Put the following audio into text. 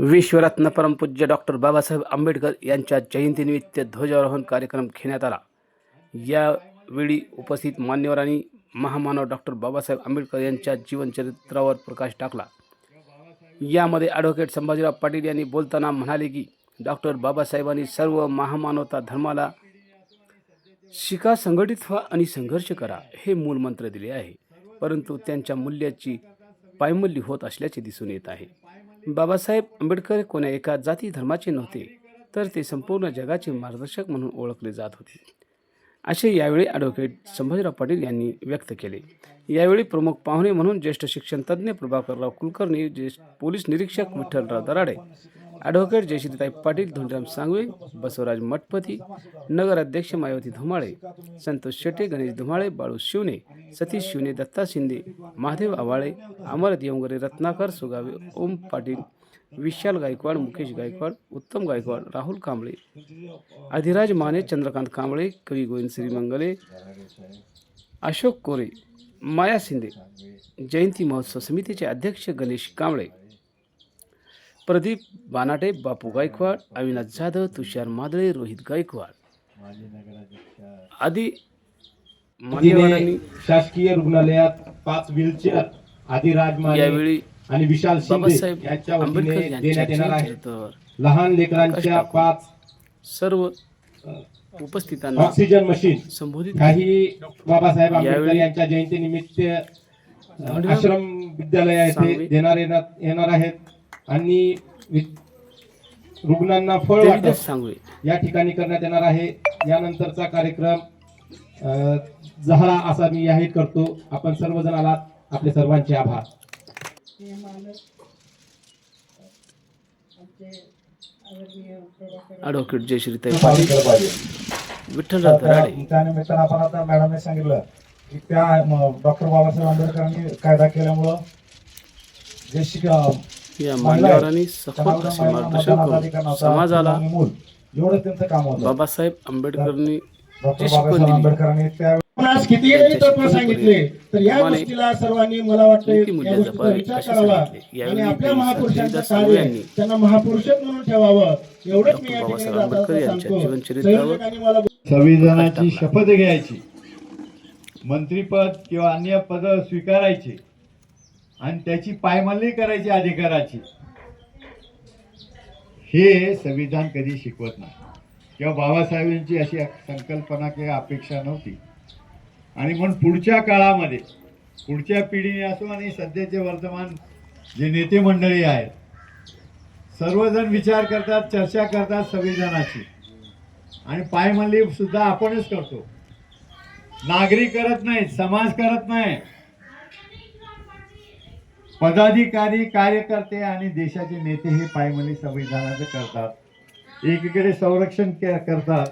विश्वरत्न परमपूज्य डॉक्टर बाबासाहेब आंबेडकर यांच्या जयंतीनिमित्त ध्वजारोहण कार्यक्रम घेण्यात आला. यावेळी उपस्थित मान्यवरांनी महामानव डॉक्टर बाबासाहेब आंबेडकर यांच्या जीवनचरित्रावर प्रकाश टाकला. यामध्ये ॲडव्होकेट संभाजीराव पाटील यांनी बोलताना म्हणाले की डॉक्टर बाबासाहेबांनी सर्व महामानवता धर्माला शिका संघटित व्हा आणि संघर्ष करा हे मूलमंत्र दिले आहे. परंतु त्यांच्या मूल्याची पायमल्ली होत असल्याचे दिसून येत आहे. बाबासाहेब आंबेडकर कोण्या एका जाती धर्माचे नव्हते तर ते संपूर्ण जगाचे मार्गदर्शक म्हणून ओळखले जात होते. असे यावेळी ॲडव्होकेट संभाजीराव पाटील यांनी व्यक्त केले. यावेळी प्रमुख पाहुणे म्हणून ज्येष्ठ शिक्षणतज्ज्ञ प्रभाकरराव कुलकर्णी ज्येष्ठ पोलीस निरीक्षक विठ्ठलराव दराडे ॲडव्होकेट जयश्रीताई पाटील धोंडराम सांगवे बसवराज मठपती नगराध्यक्ष मायावती धुमाळे संतोष शेटे गणेश धुमाळे बाळू शिवने सतीश शिवने दत्ता शिंदे महादेव आवाळे अमरत येवगरे रत्नाकर सुगावे ओम पाटील विशाल गायकवाड मुकेश गायकवाड उत्तम गायकवाड राहुल कांबळे अधिराज माने चंद्रकांत कांबळे कवी गोविंद श्रीमंगले अशोक कोरे माया शिंदे जयंती महोत्सव समितीचे अध्यक्ष गणेश कांबळे प्रदीप बानाटे बापू गायकवाड अविनाश जाधव तुषार मादळे रोहित गायकवाड. आदी शासकीय रुग्णालयात पाच व्हीलचेअर आदी राजमाने यावेळी आणि विशाल शिंदे यांच्या वतीने देण्यात येणार आहे. लहान लेकरांच्या पाच सर्व उपस्थितांना ऑक्सिजन मशीन संबोधित काही बाबासाहेब आंबेडकर यांच्या जयंतीनिमित्त आश्रम विद्यालय. येथे देणार येणार आहेत. आणि रुग्णांना फळ वाटप सांगवे या ठिकाणी करण्यात येणार आहे. यानंतरचा कार्यक्रम झाला असा मी जाहीर करतो. आपण सर्वजण आलात आपले सर्वांचे आभार. ॲडव्होकेट जयश्रीताई पाटील विठ्ठलराव दराडे त्या निमित्तानं आपण आता मॅडमने सांगितलं की त्या डॉक्टर बाबासाहेब आंबेडकरांनी कायदा केल्यामुळं जे शिक या मान्यवरांनी सखोल असे मार्गदर्शन करून समाजाला एवढं त्यांचं काम होतं. बाबासाहेब आंबेडकरांनी डॉक्टर जे शिकवण बाबासाहेब दिली. आंबेडकरांनी त्या आपणास किती तत्व सांगितले तर या गोष्टीला सर्वांनी मला वाटते या गोष्टीचा विचार करावा. आणि आपल्या देवी महापुरुषांचं देवीदास सांगवे कार्य यांनी त्यांना महापुरुषच म्हणून ठेवावं. एवढंच मी या ठिकाणी सांगतो. संविधानाची शपथ घ्यायची. मंत्रीपद किंवा अन्य पद स्वीकारायची. आणि त्याची पायमल्ली करायची अधिकाराची. हे संविधान कधी शिकवत नाही. किंवा बाबासाहेबांची अशी संकल्पना किंवा अपेक्षा नव्हती. आणि म्हणून पुढच्या काळामध्ये पुढच्या पिढीने असो आणि सध्याचे वर्तमान जे नेते मंडळी आहेत सर्वजण विचार करतात चर्चा करतात संविधानाची आणि पायमल्ली सुद्धा आपणच करतो. नागरिक करत नाही समाज करत नाही. पदाधिकारी कार्यकर्ते आणि देशाचे नेते हे पायमल्ली संविधानाचं करतात. एकीकडे संरक्षण के- करतात.